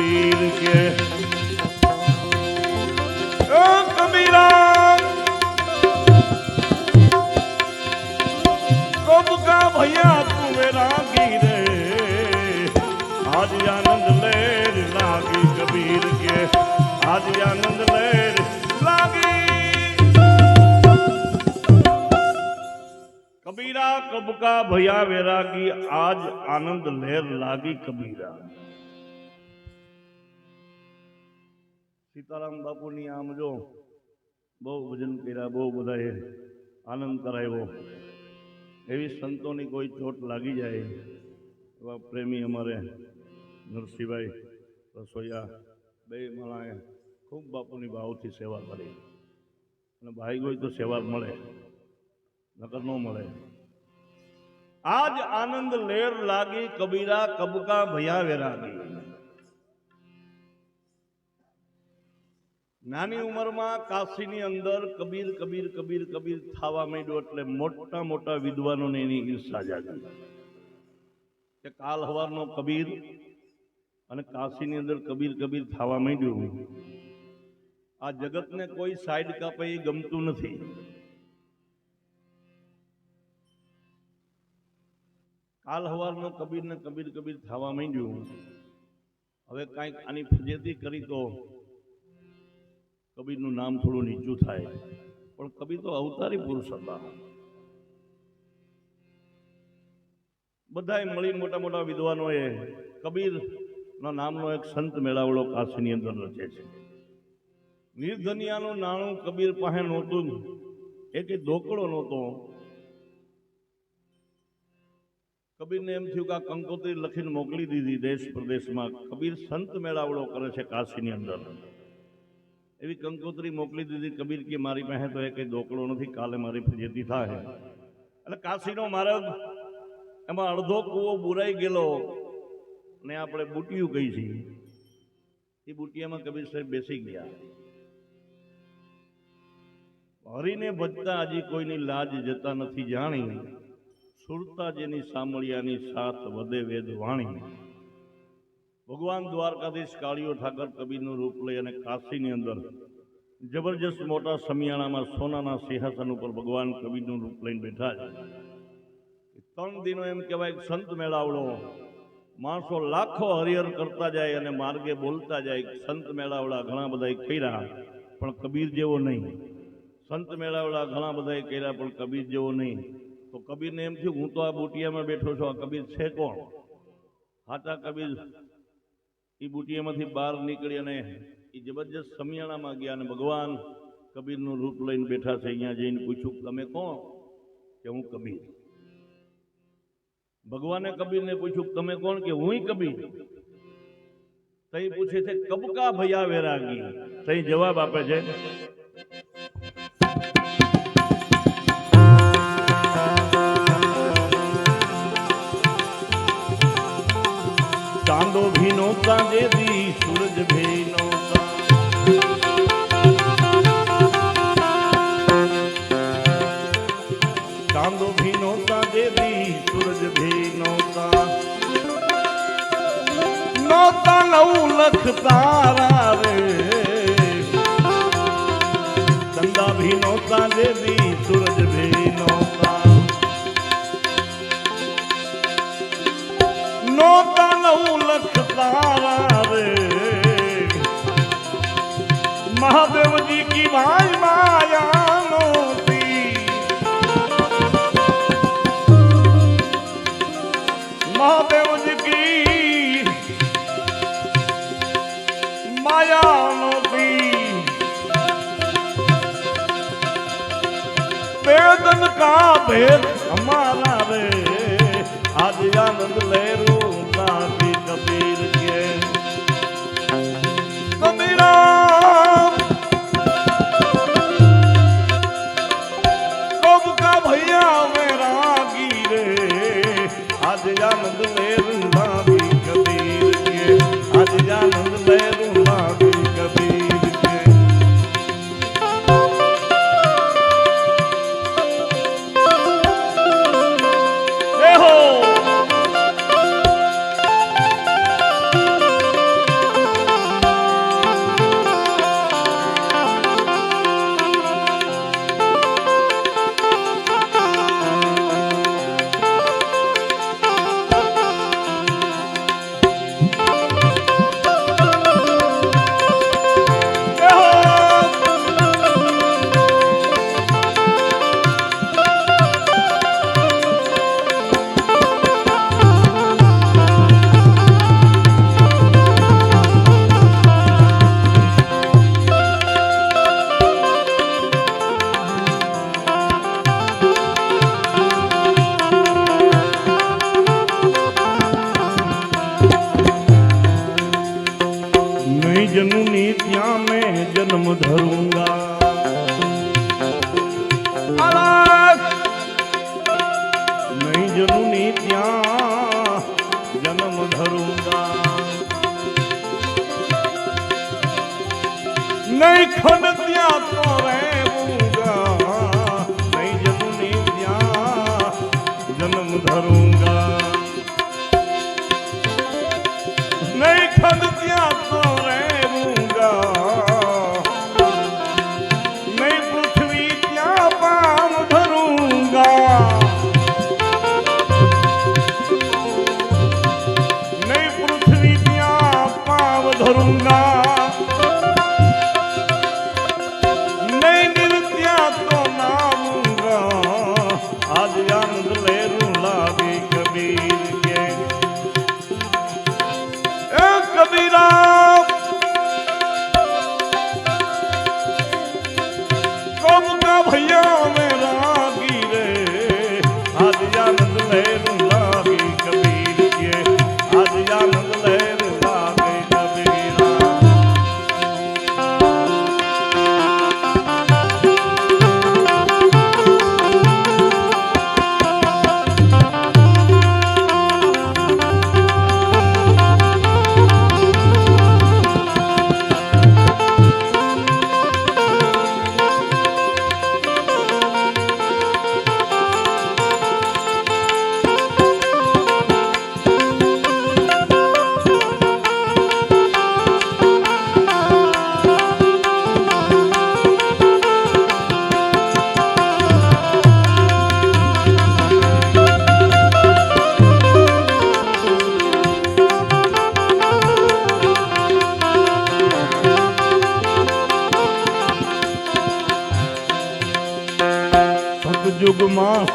કબીર કે કબીરા કબ કા ભૈયા તું મેરા ગીરે આજ આનંદ લેર લાગી કબકા ભયા વેરાગી આજ આનંદ લહેર લાગી કબીરા. સીતારામ બાપુની આમ જો બહુ ભજન કર્યા, બહુ બધાએ આનંદ કરાવ્યો. એવી સંતોની કોઈ ચોટ લાગી જાય એવા પ્રેમી અમારે નરસિંહભાઈ રસોઈયા બે માણાએ ખૂબ બાપુની ભાવથી સેવા કરી. અને ભાઈ કોઈ તો સેવા મળે નકર ન મળે. આજ આનંદ લેર લાગી કબીરા કબકા ભયા વેરાગી. નાની ઉંમરમાં કાશીની અંદર કબીર કબીર કબીર કબીર થવા માંડ્યો એટલે મોટા મોટા વિદ્વાનોને એની ઈર્ષા જાગી. કે કાલ હવારનો કબીર અને કાશીની અંદર કબીર કબીર થવા માંડ્યું આ જગતને કોઈ સાઈડ કાપે ગમતું નથી. કાલ હવારનો કબીર ને કબીર કબીર થવા માંડ્યું. હવે કાંઈક આની ફજેતી કરી તો કબીરનું નામ થોડું નીચું થાય, પણ કબીર તો અવતારી પુરુષ હતા. બધાએ મળી મોટા મોટા વિદ્વાનોએ કબીરના નામનો એક સંત મેળાવડો કાશીની અંદર રચે છે. નિર્ધનિયાનું નાણું કબીર પાસે નહોતું, એક ધોકડો નહોતો. કબીરને એમ થયું કે આ કંકોત્રી લખીને મોકલી દીધી દેશ પ્રદેશમાં કબીર સંત મેળાવડો કરે છે કાશીની અંદર. એવી કંકોત્રી મોકલી દીધી, કબીર કે, મારી પાસે તો એ કંઈ દોકડો નથી, કાલે મારી ફજેતી થાય એટલે કાશીનો માર્ગ એમાં અડધો કૂવો બુરાઈ ગયેલો ને આપણે બુટિયું કહી છીએ. એ બુટિયામાં કબીર સાહેબ બેસી ગયા. હરીને ભજતા હજી કોઈની લાજ જતા નથી જાણી. સુરતા જેની સામળિયાની સાથ વધે વેદ વાણી. ભગવાન દ્વારકાધીશ કાળીઓ ઠાકર કબીરનું રૂપ લઈ અને કાશીની અંદર જબરજસ્ત મોટા સમિયાણામાં સોનાના સિંહાસન ઉપર ભગવાન કબીરનું રૂપ લઈને બેઠા છે. ત્રણ દિનો એમ કહેવાય સંત મેળાવડો. માણસો લાખો હરિહર કરતા જાય અને માર્ગે બોલતા જાય સંત મેળાવડા ઘણા બધાએ કર્યા, પણ કબીર જેવો નહીં. સંત મેળાવડા ઘણા બધાએ કર્યા, પણ કબીર જેવો નહીં. તો કબીરને એમ થયું, હું તો આ બોટિયામાં બેઠો છું, આ કબીર છે કોણ? હાચા કબીર એ બુટિયામાંથી બહાર નીકળી અને એ જબરજસ્ત સમિયાણામાં ગયા અને ભગવાન કબીરનું રૂપ લઈને બેઠા છે, અહીંયા જઈને પૂછ્યું, તમે કોણ? કે હું કબીર. ભગવાને કબીરને પૂછ્યું, તમે કોણ? કે હું કબીર. તઈ પૂછે છે, કબકા ભયા વેરાગી? તઈ જવાબ આપે છે ભેદ અમારા રે આજ આનંદ લેરો Alô!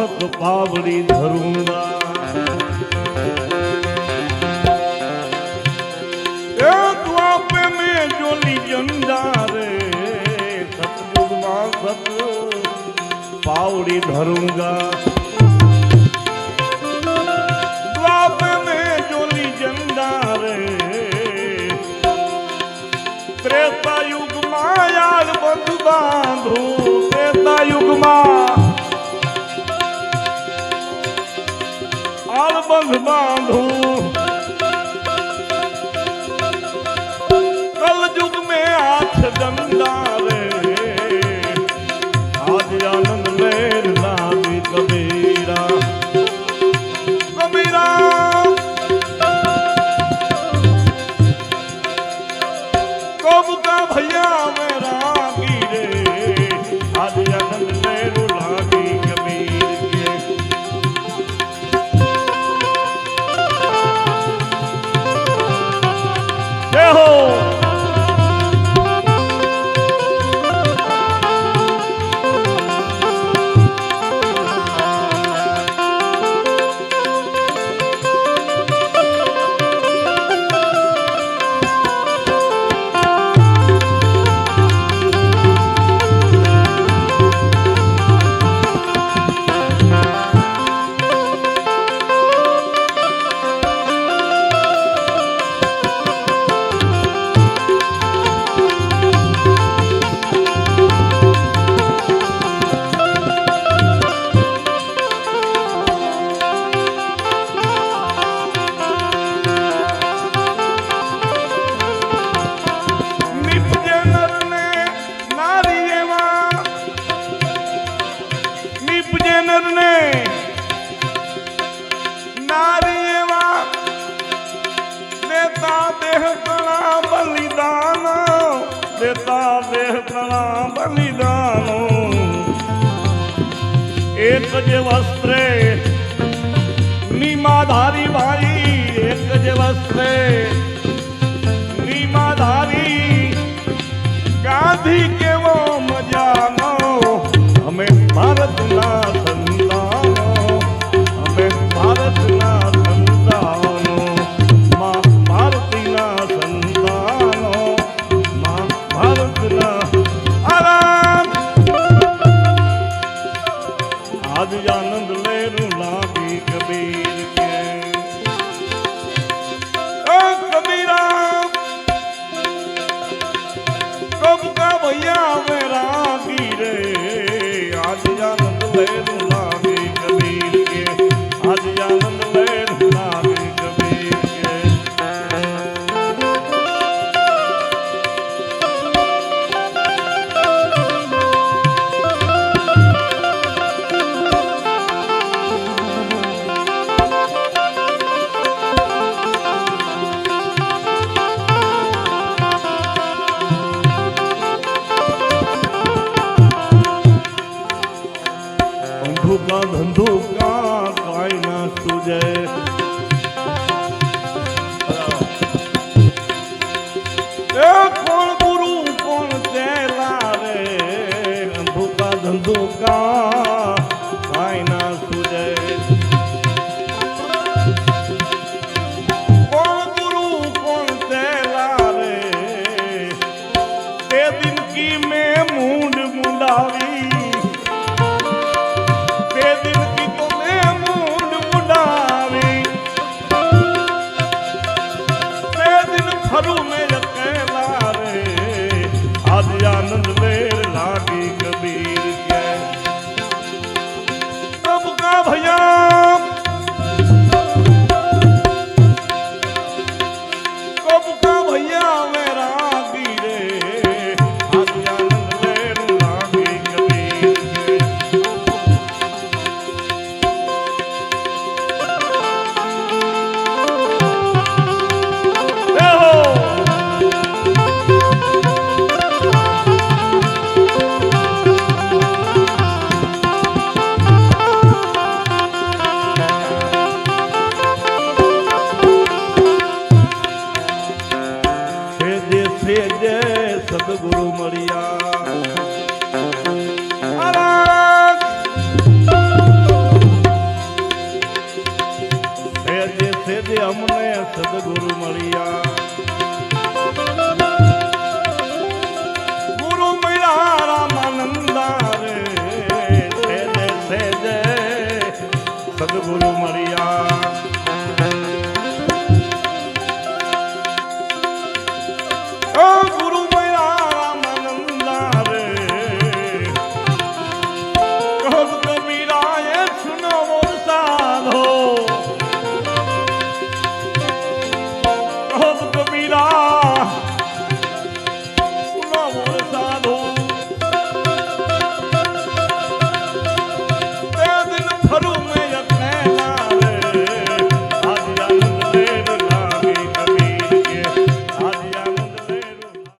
પાથક પાવડી ધરુણા એ દ્વાપે મેં જોલી જંડા પાવડી ધરુંગા. বন্ধু પ્રાણના બલિદાનો. એક જે વસ્ત્રે નીમાધારી ભાઈ એક જે વસ્ત્રે નીમાધારી ગાંધી કે